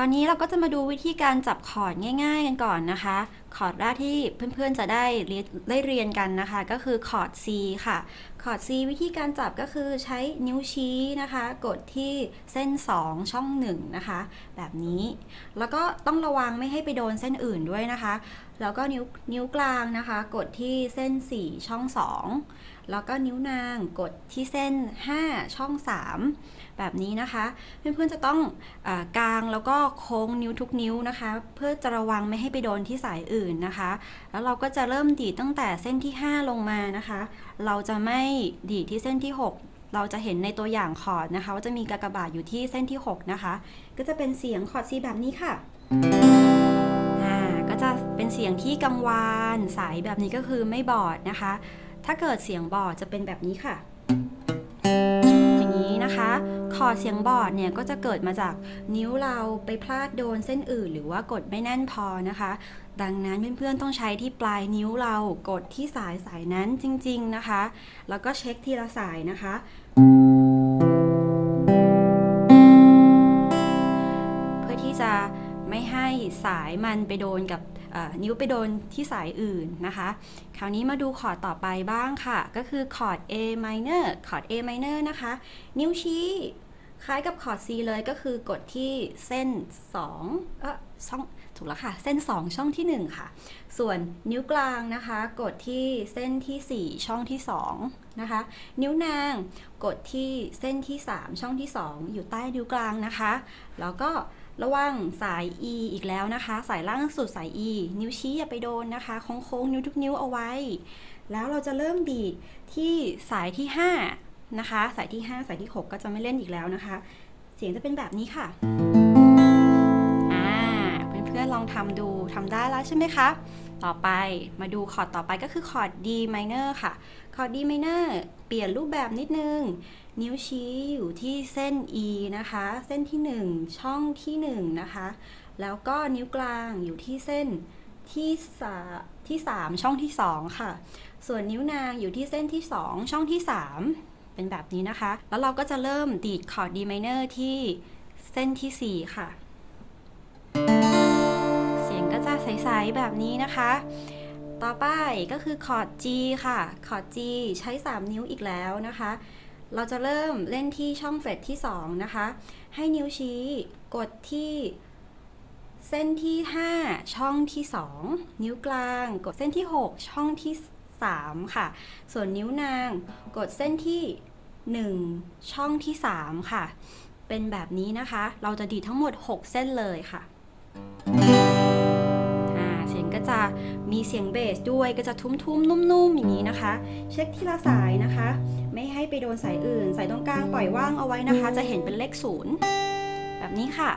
อนนี้เราก็จะมาดูวิธีการจับคอร์ดง่าย ๆ กันก่อนนะคะ คอร์ดแรกที่เพื่อนๆจะได้ได้เรียนกันนะคะ ก็คือคอร์ด C ค่ะคอร์ด C วิธีการจับก็คือใช้นิ้วชี้นะคะ กดที่เส้น 2 ช่อง 1 นะคะ แบบนี้แล้วก็ต้องระวังไม่ให้ไปโดนเส้นอื่นด้วยนะคะ แล้วก็นิ้วนิ้วกลางนะคะ กดที่เส้น 4 ช่อง 2 แล้วก็นิ้วนางกดที่เส้น 5 ช่อง 3 แบบนี้นะคะเพื่อนๆจะต้องออกางแล้วก็โค้งนิ้วทุกนิ้วนะคะ เพื่อจะระวังไม่ให้ไปโดนที่สายอื่นนะคะ แล้วเราก็จะเริ่มดีตั้งแต่เส้นที่ 5 ลงมานะคะ เราจะไม่ดีดที่เส้นที่ 6 เราจะเห็นในตัวอย่างคอร์ดนะคะว่าจะมีกากบาทอยู่ที่เส้นที่ 6 นะคะ ก็จะเป็นเสียงคอร์ด C แบบนี้ค่ะก็จะเป็นเสียงที่กังวานใสแบบนี้ก็คือไม่บอดนะคะ ถ้าเกิดเสียงบอดจะเป็นแบบนี้ค่ะ อเสียงบอดเนี่ยก็จะเกิดมาจากนิ้วเราไปพลาดโดนเส้นอื่น หรือว่ากดไม่แน่นพอนะคะ ดังนั้นเพื่อนๆต้องใช้ที่ปลายนิ้วเรากดที่สายสายนั้นจริง ๆนะคะ แล้วก็เช็คทีละสายนะคะเพื่อที่จะไม่ให้สายมันไปโดนกับนิ้วไปโดนที่สายอื่นนะคะ คราวนี้มาดูคอร์ดต่อไปบ้างค่ะ ก็คือคอร์ด A minor คอร์ด A minor นะคะ นิ้วชี้ คล้ายกับคอร์ด C เลยก็คือกดที่เส้น2เออช่องถูกแล้วค่ะ เส้น 2 ช่องที่ 1 ค่ะ ส่วนนิ้วกลางนะคะ กดที่เส้นที่ 4 ช่องที่2นะคะ นิ้วนางกดที่เส้นที่ 3 ช่องที่ 2 อยู่ใต้นิ้วกลางนะคะ แล้วก็ระวังสาย E อีกแล้วนะคะ สายล่างสุดสาย E นิ้วชี้อย่าไปโดนนะคะโค้งๆนิ้วทุกนิ้วเอาไว้ แล้วเราจะเริ่มดีดที่สายที่ 5 นะคะ สายที่ 5 สายที่ 6 ก็จะไม่เล่นอีกแล้วนะคะ เสียงจะเป็นแบบนี้ค่ะเพื่อนๆลองทำดูทำได้แล้วใช่ไหมคะต่อไปมาดูคอร์ดต่อไปก็คือคอร์ด D minor ค่ะ คอร์ด D minor เปลี่ยนรูปแบบนิดนึง นิ้วชี้อยู่ที่เส้น E นะคะ เส้นที่ 1 ช่องที่ 1 นะคะ แล้วก็นิ้วกลางอยู่ที่เส้นที่สาที่ 3 ช่องที่ 2 ค่ะ ส่วนนิ้วนางอยู่ที่เส้นที่ 2 ช่องที่ 3 เป็นแบบนี้นะคะ แล้วเราก็จะเริ่มดีดคอร์ด D minor ที่เส้นที่ 4 ค่ะ เสียงก็จะใสๆแบบนี้นะคะ ต่อไปก็คือคอร์ด G ค่ะ คอร์ด G ใช้ 3 นิ้วอีกแล้วนะคะ เราจะเริ่มเล่นที่ช่องเฟรตที่ 2 นะคะ ให้นิ้วชี้กดที่เส้นที่ 5 ช่องที่ 2 นิ้วกลาง กดเส้นที่ 6 ช่องที่ 3 ค่ะ ส่วนนิ้วนางกดเส้นที่ 1 ช่องที่ 3 ค่ะ เป็นแบบนี้นะคะ เราจะดีดทั้งหมด 6 เส้นเลยค่ะเสียงก็จะมีเสียงเบสด้วยก็จะทุ้มๆ นุ่มๆ อย่างนี้นะคะ เช็คที่ละสายนะคะ ไม่ให้ไปโดนสายอื่น สายตรงกลางปล่อยว่างเอาไว้นะคะ จะเห็นเป็นเลขศูนย์แบบนี้ค่ะ